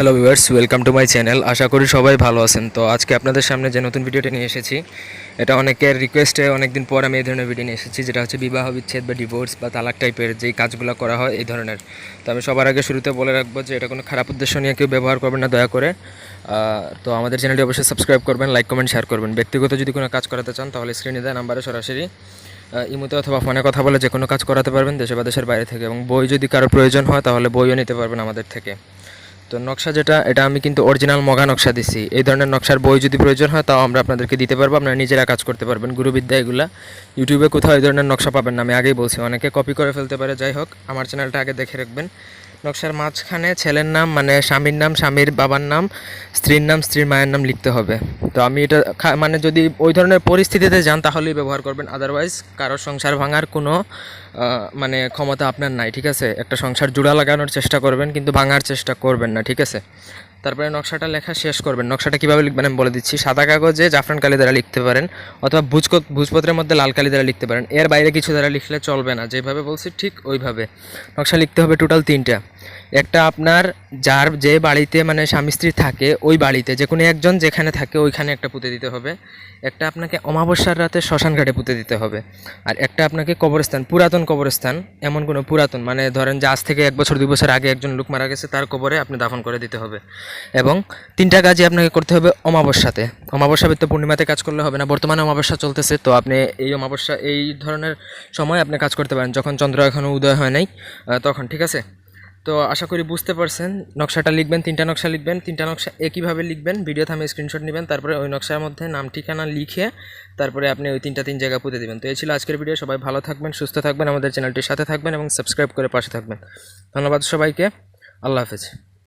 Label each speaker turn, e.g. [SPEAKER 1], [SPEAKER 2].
[SPEAKER 1] Hello viewers welcome to my channel আশা করি সবাই ভালো আছেন। তো আজকে আপনাদের সামনে যে নতুন ভিডিওটা নিয়ে এসেছি, এটা অনেকের রিকোয়েস্টে অনেকদিন পর আমি এই ধরনের ভিডিও নিয়ে এসেছি, যেটা হচ্ছে বিবাহ বিচ্ছেদ বা ডিভোর্স বা তালাক টাইপের যেই কাজগুলো করা হয় এই ধরনের। তো আমি সবার আগে শুরুতে বলে রাখব যে এটা কোনো খারাপ উদ্দেশ্য নিয়ে কেউ ব্যবহার করবেন না, দয়া করে। তো আমাদের চ্যানেলটি অবশ্যই সাবস্ক্রাইব করবেন লাইক কমেন্ট শেয়ার করবেন। ব্যক্তিগত যদি কোনো কাজ করাতে চান, তাহলে স্ক্রিনে দেওয়া নাম্বারে সরাসরি ইমোতে অথবা ফোনে কথা বলে যে কোনো কাজ করাতে পারবেন দেশে বা দেশের বাইরে থেকে। এবং বই যদি কারও প্রয়োজন হয়, তাহলে বইও নিতে পারবেন আমাদের থেকে। তো নকশা যেটা, এটা আমি কিন্তু অরিজিনাল মগা নকশা দিছি। এই ধরনের নকশার বই যদি প্রয়োজন হয়, তাও আমরা আপনাদেরকে দিতে পারব। আপনারা নিজেরা কাজ করতে পারবেন। গুরুবিদ্যা এগুলা। ইউটিউবে কোথাও এই ধরনের নকশা পাবেন না, আমি আগেই বলছি। অনেকে কপি করে ফেলতে পারে, যাই হোক, আমার চ্যানেলটা আগে দেখে রাখবেন। নকশার মাঝখানে ছেলের নাম মানে স্বামীর নাম, স্বামীর বাবার নাম, স্ত্রীর নাম, স্ত্রীর মায়ের নাম লিখতে হবে। তো আমি এটা মানে যদি ওই ধরনের পরিস্থিতিতে যান, তাহলেই ব্যবহার করবেন। আদারওয়াইজ কারোর সংসার ভাঙার কোনো মানে ক্ষমতা আপনার নাই, ঠিক আছে? একটা সংসার জুড়া লাগানোর চেষ্টা করবেন, কিন্তু ভাঙার চেষ্টা করবেন না, ঠিক আছে? তারপরে নকশাটা লেখা শেষ করবেন। নকশাটা কীভাবে লিখবেন আমি বলে দিচ্ছি। সাদা কাগজে জাফরান কালি দ্বারা লিখতে পারেন, অথবা ভুজ ভুজপত্রের মধ্যে লাল কালি দ্বারা লিখতে পারেন। এর বাইরে কিছু দ্বারা লিখলে চলবে না। যেভাবে বলছি ঠিক ওইভাবে। নকশা লিখতে হবে টোটাল তিনটা। একটা আপনার যার যে বাড়িতে মানে স্বামী স্ত্রী থাকে, ওই বাড়িতে, যে কোনো একজন যেখানে থাকে ওইখানে একটা পুঁতে দিতে হবে। একটা আপনাকে অমাবস্যার রাতে শ্মশান ঘাটে পুঁতে দিতে হবে। আর একটা আপনাকে কবরস্থান, পুরাতন কবরস্থান, এমন কোনো পুরাতন মানে ধরেন যে আজ থেকে এক বছর, দুই বছর আগে একজন লোক মারা গেছে, তার কবরে আপনি দাফন করে দিতে হবে। এবং তিনটা কাজই আপনাকে করতে হবে অমাবস্যাতে। অমাবস্যা তো পূর্ণিমাতে কাজ করলে হবে না, বর্তমানে অমাবস্যা চলতেছে, তো আপনি এই অমাবস্যা, এই ধরনের সময় আপনি কাজ করতে পারেন। যখন চন্দ্র এখনও উদয় হয় নাই তখন, ঠিক আছে? তো আশা করি বুঝতে পারছেন। নকশাটা লিখবেন, তিনটা নকশা লিখবেন, তিনটা নকশা একইভাবে লিখবেন ভিডিও থামে স্ক্রিনশট নেবেন, তারপরে ওই নকশার মধ্যে নাম, ঠিকানা লিখে তারপরে আপনি ওই তিনটা তিন জায়গা পুঁতে দেবেন। তো এই ছিল আজকের ভিডিও সবাই ভালো থাকবেন, সুস্থ থাকবেন, আমাদের চ্যানেলটির সাথে থাকবেন এবং সাবস্ক্রাইব করে পাশে থাকবেন। ধন্যবাদ সবাইকে, আল্লাহ হাফেজ।